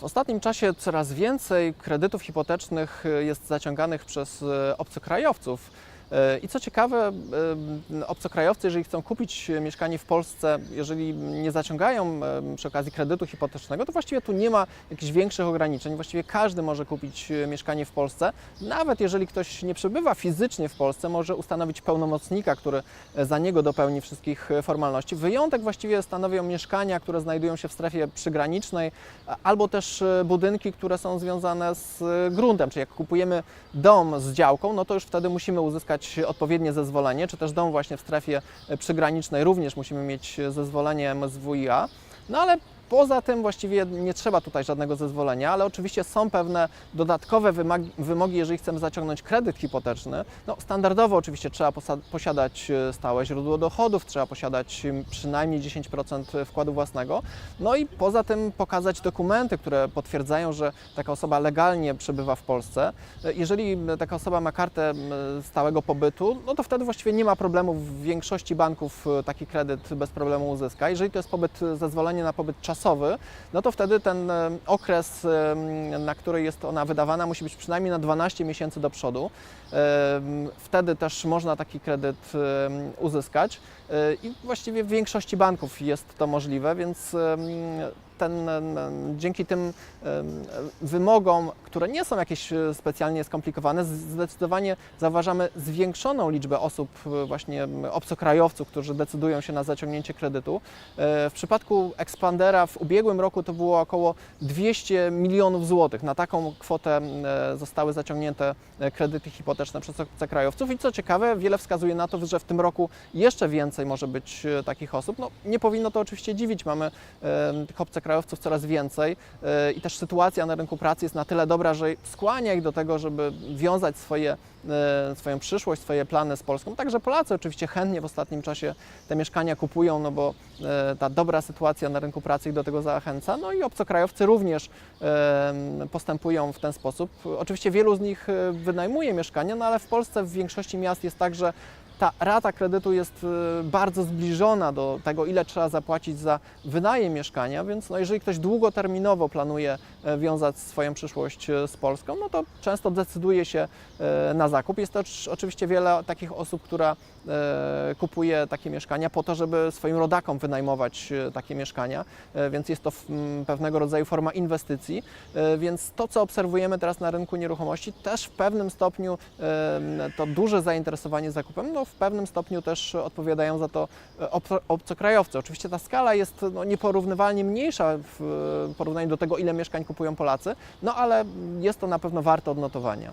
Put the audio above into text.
W ostatnim czasie coraz więcej kredytów hipotecznych jest zaciąganych przez y, obcokrajowców. I co ciekawe, obcokrajowcy, jeżeli chcą kupić mieszkanie w Polsce, jeżeli nie zaciągają przy okazji kredytu hipotecznego, to właściwie tu nie ma jakichś większych ograniczeń. Właściwie każdy może kupić y, mieszkanie w Polsce. Nawet jeżeli ktoś nie przebywa fizycznie w Polsce, może ustanowić pełnomocnika, który y, za niego dopełni wszystkich y, formalności. Wyjątek właściwie stanowią mieszkania, które znajdują się w strefie przygranicznej, albo też budynki, które są związane z gruntem. Czyli jak kupujemy dom z działką, no to już wtedy musimy uzyskać odpowiednie zezwolenie, czy też dom właśnie w strefie przygranicznej również musimy mieć zezwolenie MSWiA. No ale Poza tym właściwie nie trzeba tutaj żadnego zezwolenia, ale oczywiście są pewne dodatkowe wymogi, jeżeli chcemy zaciągnąć kredyt hipoteczny. No, standardowo oczywiście trzeba posiadać e, stałe źródło dochodów, trzeba posiadać przynajmniej 10% wkładu własnego. No i poza tym pokazać dokumenty, które potwierdzają, że taka osoba legalnie przebywa w Polsce. E, Jeżeli taka osoba ma kartę stałego pobytu, no to wtedy właściwie nie ma problemu. W większości banków e, taki kredyt bez problemu uzyska. Jeżeli to jest pobyt, zezwolenie na pobyt czasowy, no to wtedy ten e, okres, e, na który jest ona wydawana, musi być przynajmniej na 12 miesięcy do przodu. E, Wtedy też można taki kredyt uzyskać i właściwie w większości banków jest to możliwe, więc ten, dzięki tym wymogom, które nie są jakieś e, specjalnie skomplikowane, zdecydowanie zauważamy zwiększoną liczbę osób, e, właśnie obcokrajowców, którzy decydują się na zaciągnięcie kredytu. E, W przypadku Expandera w ubiegłym roku to było około 200 milionów złotych. Na taką kwotę zostały zaciągnięte kredyty hipoteczne przez obcokrajowców i co ciekawe, wiele wskazuje na to, że w tym roku jeszcze więcej może być takich osób. No, nie powinno to oczywiście dziwić, mamy tych obcokrajowców coraz więcej e, i też sytuacja na rynku pracy jest na tyle dobra, że skłania ich do tego, żeby wiązać swoje, e, swoją przyszłość, swoje plany z Polską. Także Polacy oczywiście chętnie w ostatnim czasie te mieszkania kupują, no bo e, ta dobra sytuacja na rynku pracy ich do tego zachęca. No i obcokrajowcy również postępują w ten sposób. Oczywiście wielu z nich wynajmuje mieszkania, no ale w Polsce w większości miast jest tak, że ta rata kredytu jest e, bardzo zbliżona do tego, ile trzeba zapłacić za wynajem mieszkania, więc no jeżeli ktoś długoterminowo planuje e, wiązać swoją przyszłość e, z Polską, no to często decyduje się e, na zakup. Jest też oczywiście wiele takich osób, która kupuje takie mieszkania po to, żeby swoim rodakom wynajmować takie mieszkania, więc jest to w- m, pewnego rodzaju forma inwestycji. Więc to, co obserwujemy teraz na rynku nieruchomości, też w pewnym stopniu to duże zainteresowanie zakupem, no w pewnym stopniu też odpowiadają za to e, obco- obcokrajowcy. Oczywiście ta skala jest no, nieporównywalnie mniejsza w e, porównaniu do tego, ile mieszkań kupują Polacy, no ale jest to na pewno warte odnotowania.